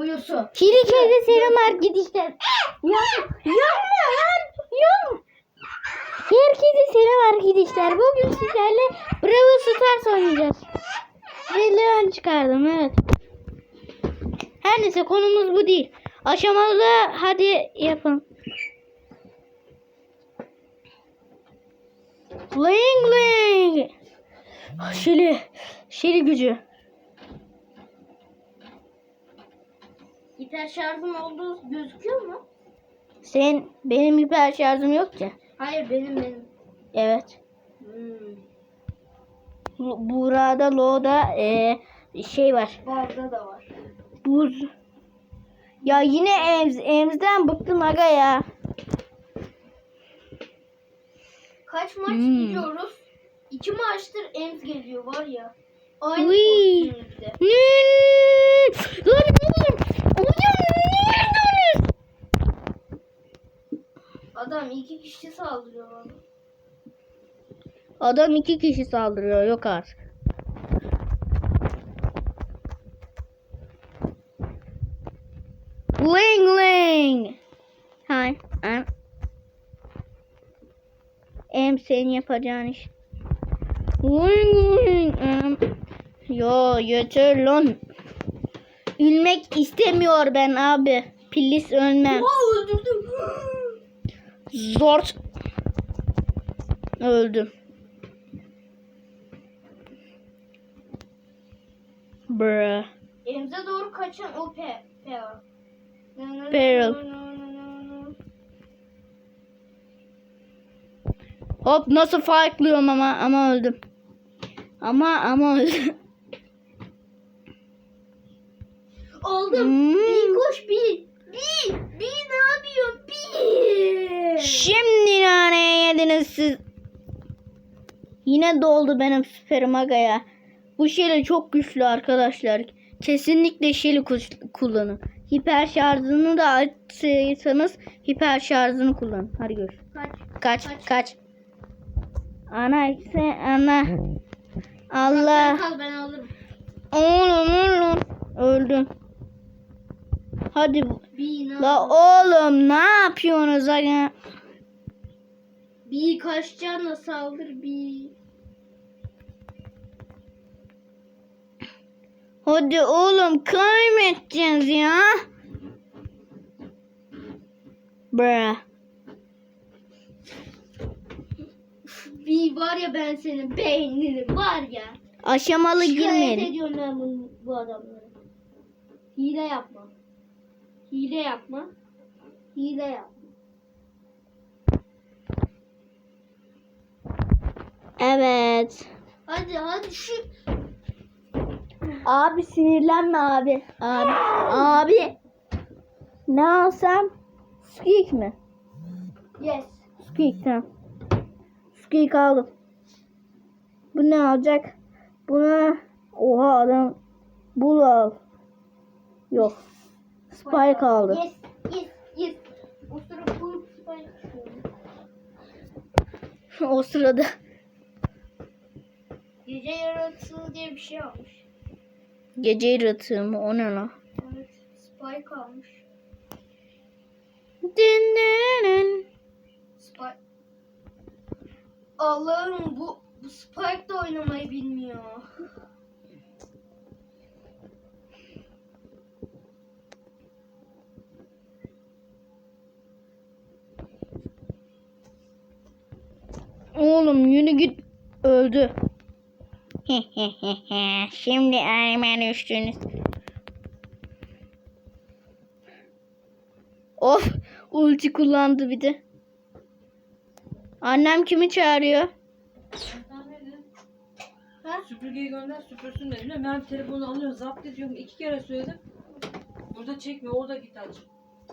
Duyusu. Kiriköy'de serum var gidişler. Yan, yanma yan, yan. Herkese selam arkadaşlar. Bugün sizlerle Bravo Stars oynayacağız. Ve Leon çıkardım evet. Her neyse konumuz bu değil. Aşamalı hadi yapın. Bling bling. Şili. Şili gücü. Hiper şarjım olduğu gözüküyor mu? Sen benim hiper şarjım yok ki. Hayır benim benim. Evet. Hmm. Bu- Burada Lo'da e, şey var. Bazda da var. Buz. Ya yine Ems, Ems'den bıktım aga ya. Kaç maç Hmm. gidiyoruz? İki maçtır Ems geliyor var ya. Aynı Uy. Lan oğlum. Hocam Adam iki kişi saldırıyor bana. Adam iki kişi saldırıyor yok artık. Ling ling. Hay. Em. Em senin yapacağın iş. Ling ling. Em. Yo yeter lan. Ülmek istemiyor ben abi. Pilis ölmem. Aa öldürdüm. Zor. Öldüm. Bruh. Ems'e doğru kaçan o P. P var. Peril. Hop nasıl farklıyorum ama ama öldüm. Ama ama öldüm. Aldım. Hmm. Bir koş bir. Bir. Bir ne yapıyorsun? Bir. Şimdi naneye yediniz siz. Yine doldu benim süperim agaya. Bu Shelly çok güçlü arkadaşlar. Kesinlikle kus- kullanın. Hiper şarjını da açsanız hiper şarjını kullanın. Hadi gör. Kaç. Kaç kaç. Ana sen ana. Allah. Kal ben alırım. Oğlum oğlum. Öldüm. Hadi. La oğlum ne yapıyorsunuz aga? Bir kaç canla saldır bir. Hadi oğlum kaybedeceğiz ya. Bruh. Bir var ya ben senin beynini var ya. Aşamalı Şikayet girmeyelim. ediyorum ben bu, bu adamları. Hile yapma. Hile yapma. Hile yapma. Evet. Hadi hadi şu. Abi sinirlenme abi. Abi. Abi. Ne alsam? Squeak mi? Yes. Squeak tamam. Squeak aldım. Bu ne alacak? Buna oha adam bul al. Yok. Spike aldı. Yes. Yes. Yes. O sıra bu spike o sırada. Gece yaratığı diye bir şey almış. Gece yaratığı mı? O ne lan? Evet. Spike almış. Dın dın. Spike. Allah'ım bu, bu Spike de oynamayı bilmiyor. Oğlum yürü git. Öldü. Şimdi Ermen düştünüz. Of ulti kullandı bir de. Annem kimi çağırıyor? Süpürgeyi gönder süpürsün dediler. Ben telefonu alıyorum zapt ediyorum. iki kere söyledim. Burada çekme orada git aç.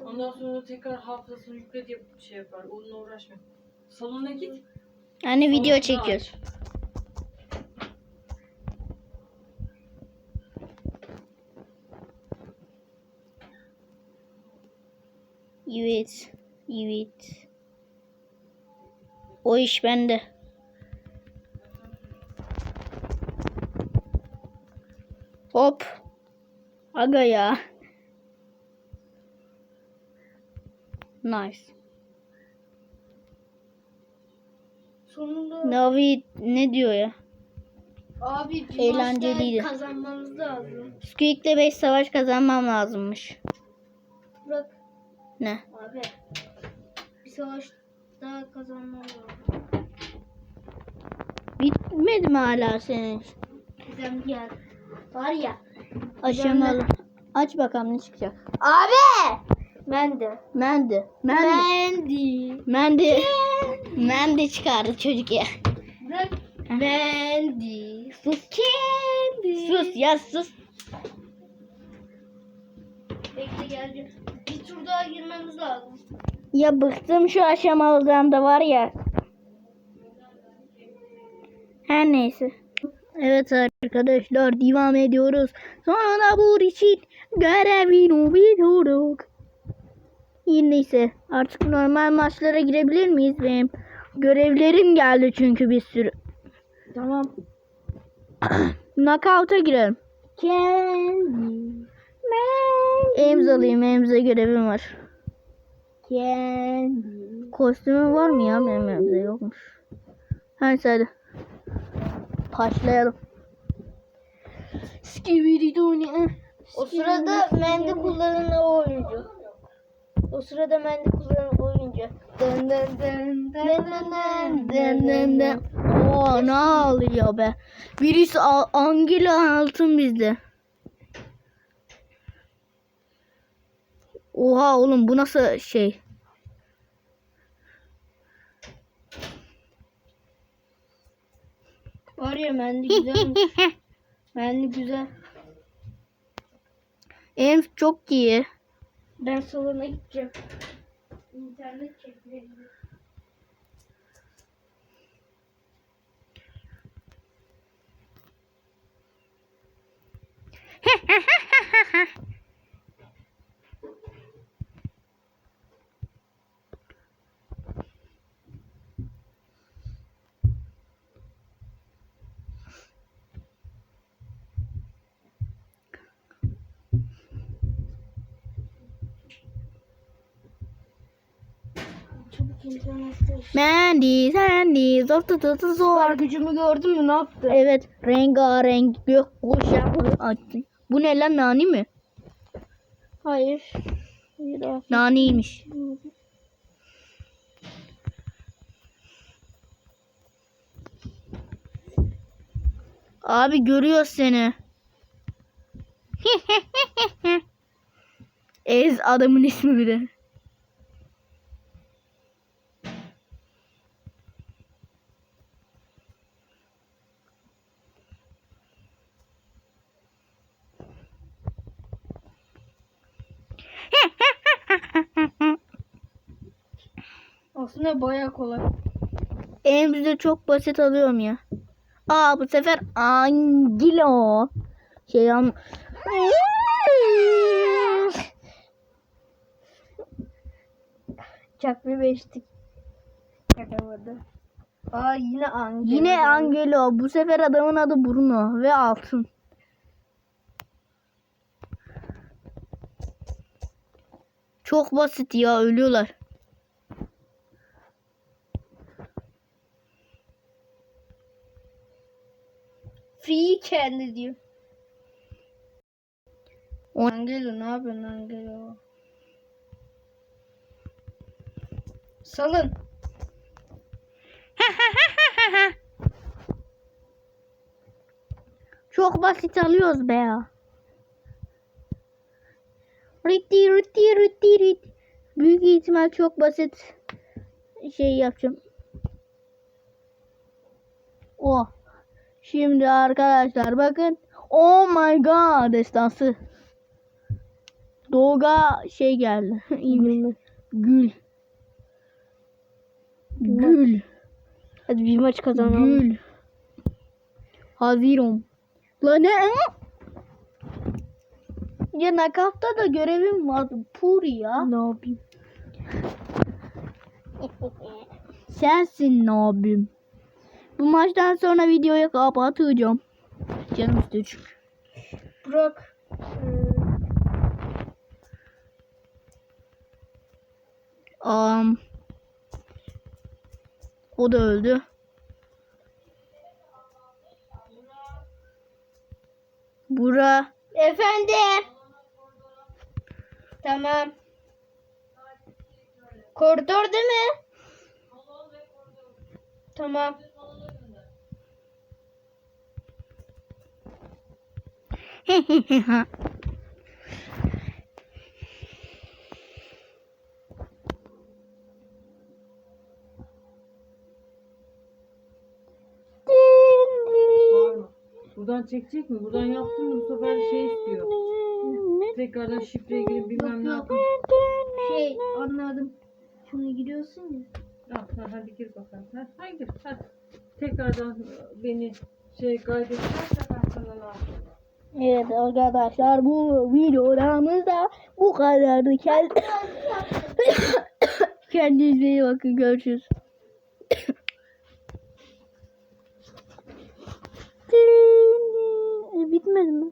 Ondan sonra tekrar hafızasını yükle diye şey yapar. Onunla uğraşma. Salona git. Yani video çekiyoruz. Evet. Evet. O iş bende. Hop. Aga ya. Nice. Sonunda Navi ne diyor ya? abi Eğlenceliydi. kazanmamız lazım. Squeak'le 5 savaş kazanmam lazımmış. Bırak Ne? abi. Bir savaş daha kazanmamız lazım. Bitmedi mi hala senin? Gizem gel. Var ya. Aşamalı. Aç bakalım ne çıkacak. Abi. Mendi. Mendi. Mendi. Mendi. Mendi çıkardı çocuk ya. Mendi. Sus. Kendi. Sus ya sus. Bekle geleceğim. Bir tur daha girmemiz lazım. Ya bıktım şu aşamalıdan da var ya. Her neyse. Evet arkadaşlar devam ediyoruz. Sonra bu için görevini bitiriyoruz. Yine ise artık normal maçlara girebilir miyiz benim? Görevlerim geldi çünkü bir sürü. Tamam. Knockout'a girelim. Kendi. Emz alayım. Emz'e görevim var. Kendi. Kostümüm var mı ya? Benim evde yokmuş. Her hadi. Başlayalım. Skibidi O sırada mendi kullanan o oyuncu. O sırada mendi kullanan oyuncu. Dın dın dın dın dın dın dın dın. Oo ne ağlıyor be. Birisi Al- Angela altın bizde. Oha oğlum bu nasıl şey? Var ya mendi güzelmiş. mendi güzel. Em çok iyi. Ben salona gideceğim. İnternet çekmeye Çabuk internette. Mandy, Sandy, zor tut tut tut, zor. Gücümü gördün mü ne yaptı? Evet, rengarenk gök kuşağı açtı. Bu ne lan nani mi? Hayır. Naniymiş. Abi görüyor seni. Ez adamın ismi bir de. Aslında bayağı kolay. Elimizde çok basit alıyorum ya. Aa bu sefer Angelo. Şey am Çakma beştik. Yakamadı. Aa yine Angela. Yine Angelo. Bu sefer adamın adı Bruno ve altın. Çok basit ya ölüyorlar. Free kendi diyor. Angelo ne yapıyorsun Angelo? Salın. Çok basit alıyoruz be ya. Ritti ritti ritti rit. Büyük ihtimal çok basit şey yapacağım. Oh. Şimdi arkadaşlar bakın. Oh my god destansı. Doğuga şey geldi. İyiymiş. Gül. Gül. Hadi bir maç kazanalım. Gül. Hazirom. Lan ne? Ya nakafta da görevim vardı. Puri ya. Ne yapayım? Sensin abim. Bu maçtan sonra videoyu kapatacağım. Canım istiyor çünkü. Burak. Am. O da öldü. Bura. Efendim. Tamam. Koridor değil mi? Tamam. Buradan çekecek mi? Buradan yaptın mı bu sefer şey istiyor. Tekrardan şifreye girip bilmem ne yapın. Şey anladım. Şunu giriyorsun ya. Ha, ha, hadi gir bakalım. Ha, hadi hadi. Tekrardan e, beni şey kaydedersen ben sana ne yapayım? Evet arkadaşlar bu videolarımızda bu kadardı. Kend... Kendinize iyi bakın. Görüşürüz. Bitmedi mi?